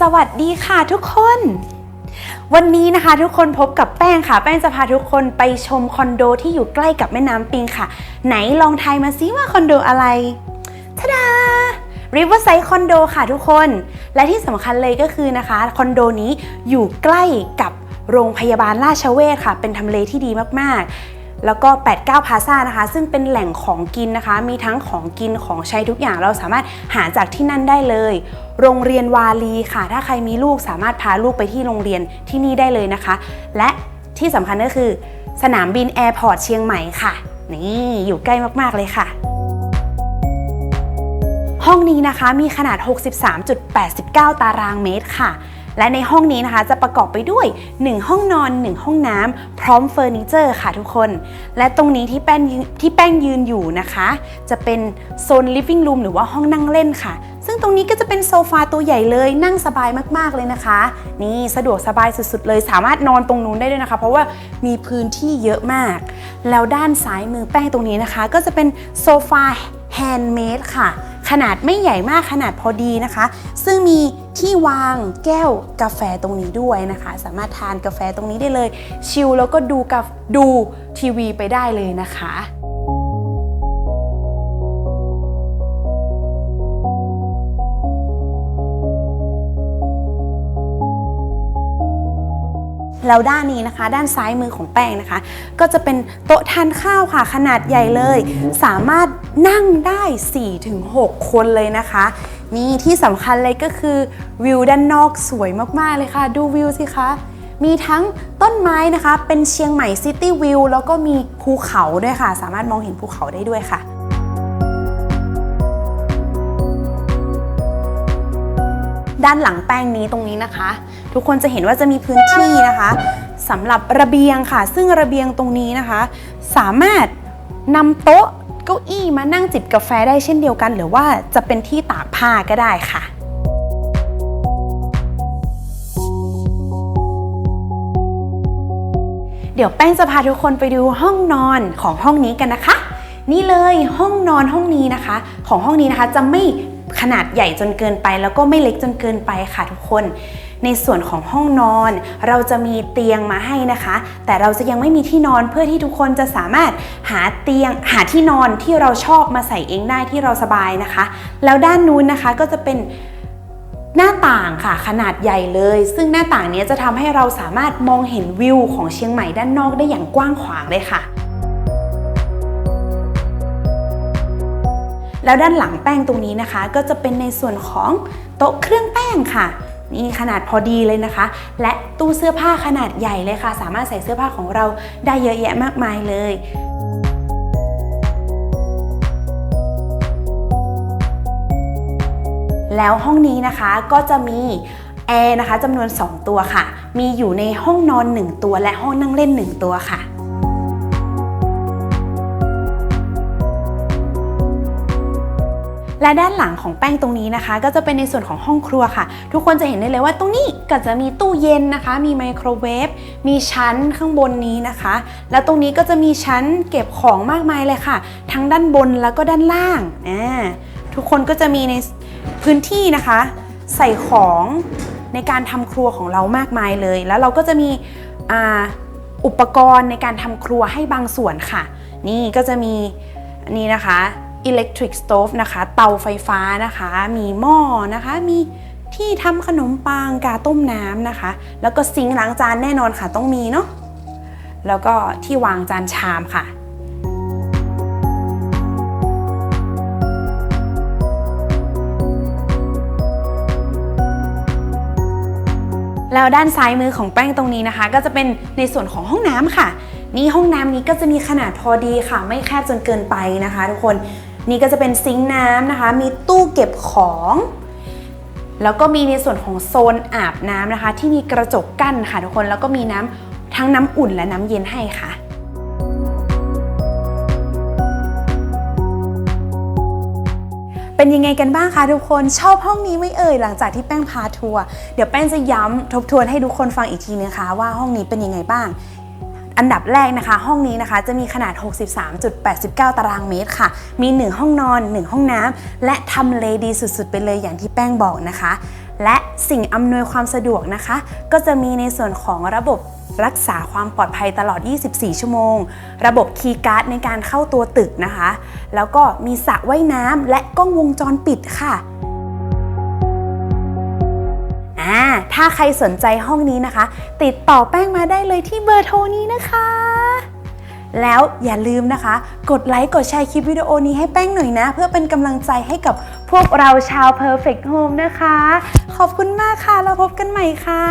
สวัสดีค่ะทุกคน วันนี้นะคะทุกคนพบกับแป้งค่ะ แป้งจะพาทุกคนไปชมคอนโดที่อยู่ใกล้กับแม่น้ำปิงค่ะ ไหนลองทายมาซิว่าคอนโดอะไรทะดา Riverside คอนโดค่ะทุกคน และที่สำคัญเลยก็คือนะคะคอนโดนี้อยู่ใกล้กับโรงพยาบาลราชเวชค่ะ เป็นทำเลที่ดีมากๆ แล้วก็ 89 พาซ่านะคะ ซึ่งเป็นแหล่งของกินนะคะ มีทั้งของกินของใช้ทุกอย่างเราสามารถหาจากที่นั่นได้เลย โรงเรียนวาลีค่ะ ถ้าใครมีลูกสามารถพาลูกไปที่โรงเรียนที่นี่ได้เลยนะคะ และที่สำคัญก็คือ สนามบินแอร์พอร์ตเชียงใหม่ค่ะ นี่อยู่ใกล้มากๆเลยค่ะห้องนี้นะคะมีขนาด 63.89 ตารางเมตรค่ะ และในห้องนี้นะคะจะประกอบไปด้วย 1 ห้องนอน 1 ห้องน้ำพร้อมเฟอร์นิเจอร์ค่ะทุกคน และตรงนี้ที่แป้งยืนที่แป้งยืนอยู่นะคะ จะเป็นโซน living room หรือว่าห้องนั่งเล่นค่ะ ซึ่งตรงนี้ก็จะเป็นโซฟาตัวใหญ่เลยนั่งสบายมากๆเลยนะคะ นี่สะดวกสบายสุดๆเลย สามารถนอนตรงนู้นได้ด้วยนะคะ เพราะว่ามีพื้นที่เยอะมาก แล้วด้านซ้ายมือแป้งตรงนี้นะคะ ก็จะเป็นโซฟาแฮนด์เมดค่ะ นาดไม่ใหญ่มากขนาดพอดีนะคะ ซึ่งมีที่วางแก้วกาแฟตรงนี้ด้วยนะคะ สามารถทานกาแฟตรงนี้ได้เลย ชิลแล้วก็ดูกับดูทีวีไปได้เลยนะคะ แล้วด้านนี้นะคะ ด้านซ้ายมือของแป้งนะคะ ก็จะเป็นโต๊ะทานข้าวค่ะ ขนาดใหญ่เลย สามารถนั่งได้ 4-6 คนเลยนะคะนี่ที่สำคัญเลยก็คือวิวด้านนอกสวยมาก ๆ เลยค่ะ ดูวิวสิคะ มีทั้งต้นไม้นะคะ เป็นเชียงใหม่ซิตี้วิวแล้วก็มีภูเขาด้วยค่ะ สามารถมองเห็นภูเขาได้ด้วยค่ะ ด้านหลังแป้งนี้ตรงนี้นะคะ ทุกคนจะเห็นว่าจะมีพื้นที่นะคะสำหรับระเบียงค่ะ ซึ่งระเบียงตรงนี้นะคะ สามารถนำโต๊ะเก้าอี้มานั่งจิบกาแฟได้เช่นเดียวกัน หรือว่าจะเป็นที่ตากผ้าก็ได้ค่ะเดี๋ยวแป้งจะพาทุกคนไปดูห้องนอนของห้องนี้กันนะคะ นี่เลยห้องนอนห้องนี้นะคะ ของห้องนี้นะคะจะไม่ ขนาดใหญ่จนเกินไป แล้วก็ไม่เล็กจนเกินไปค่ะทุกคน ในส่วนของห้องนอน เราจะมีเตียงมาให้นะคะ แต่เราจะยังไม่มีที่นอนเพื่อที่ทุกคนจะสามารถหาเตียงหาที่นอนที่เราชอบมาใส่เองได้ที่เราสบายนะคะ แล้วด้านนู้นนะคะก็จะเป็นหน้าต่างค่ะขนาดใหญ่เลย ซึ่งหน้าต่างนี้จะทำให้เราสามารถมองเห็นวิวของเชียงใหม่ด้านนอกได้อย่างกว้างขวางเลยค่ะ แล้วด้านหลังแป้งตรงนี้นะคะ ก็จะเป็นในส่วนของโต๊ะเครื่องแป้งค่ะนี่ขนาดพอดีเลยนะคะ และตู้เสื้อผ้าขนาดใหญ่เลยค่ะ สามารถใส่เสื้อผ้าของเราได้เยอะแยะมากมายเลยแล้วห้องนี้นะคะก็จะมีแอร์นะคะจำนวน 2 ตัวค่ะ มีอยู่ในห้องนอน 1 ตัวและห้องนั่งเล่น 1 ตัวค่ะ และด้านหลังของแป้งตรงนี้นะคะ ก็จะเป็นในส่วนของห้องครัวค่ะ ทุกคนจะเห็นได้เลยว่าตรงนี้ก็จะมีตู้เย็นนะคะ มีไมโครเวฟมีชั้นข้างบนนี้นะคะ แล้วตรงนี้ก็จะมีชั้นเก็บของมากมายเลยค่ะ ทั้งด้านบนแล้วก็ด้านล่างอ่าทุกคนก็จะมีในพื้นที่นะคะ ใส่ของในการทำครัวของเรามากมายเลย แล้วเราก็จะมีอ,อุปกรณ์ในการทำครัวให้บางส่วนค่ะ นี่ก็จะมีนนี้นะคะ electric stove นะคะ เตาไฟฟ้านะคะ มีหม้อนะคะ มีที่ทำขนมปังกาต้มน้ำนะคะ แล้วก็ซิงค์ล้างจานแน่นอนค่ะต้องมีเนาะ แล้วก็ที่วางจานชามค่ะแล้วด้านซ้ายมือของแป้งตรงนี้นะคะ ก็จะเป็นในส่วนของห้องน้ำค่ะ นี่ห้องน้ำนี้ก็จะมีขนาดพอดีค่ะ ไม่แคบจนเกินไปนะคะ ทุกคน นี่ก็จะเป็นซิงค์น้ำนะคะ มีตู้เก็บของ แล้วก็มีในส่วนของโซนอาบน้ำนะคะ ที่มีกระจกกั้นค่ะทุกคน แล้วก็มีน้ำทั้งน้ำอุ่นและน้ำเย็นให้ค่ะเป็นยังไงกันบ้างคะทุกคนชอบห้องนี้ไม่เอ่ยหลังจากที่แป้งพาทัวร์เดี๋ยวแป้งจะย้ำทบทวนให้ทุกคนฟังอีกทีนึงคะว่าห้องนี้เป็นยังไงบ้าง อันดับแรกนะคะ ห้องนี้นะคะจะมีขนาด 63.89 ตารางเมตรค่ะ มี 1 ห้องนอน 1 ห้องน้ำและทำเลดีสุดๆ ไปเลยอย่างที่แป้งบอกนะคะ และสิ่งอำนวยความสะดวกนะคะ ก็จะมีในส่วนของระบบรักษาความปลอดภัยตลอด 24 ชั่วโมง ระบบคีย์การ์ดในการเข้าตัวตึกนะคะ แล้วก็มีสระว่ายน้ำและกล้องวงจรปิดค่ะ ถ้าใครสนใจห้องนี้นะคะ ติดต่อแป้งมาได้เลยที่เบอร์โทรนี้นะคะ แล้วอย่าลืมนะคะ กดไลค์กดแชร์คลิปวิดีโอนี้ให้แป้งหน่อยนะ เพื่อเป็นกำลังใจให้กับพวกเราชาว Perfect Home นะคะ ขอบคุณมากค่ะแล้วพบกันใหม่ค่ะ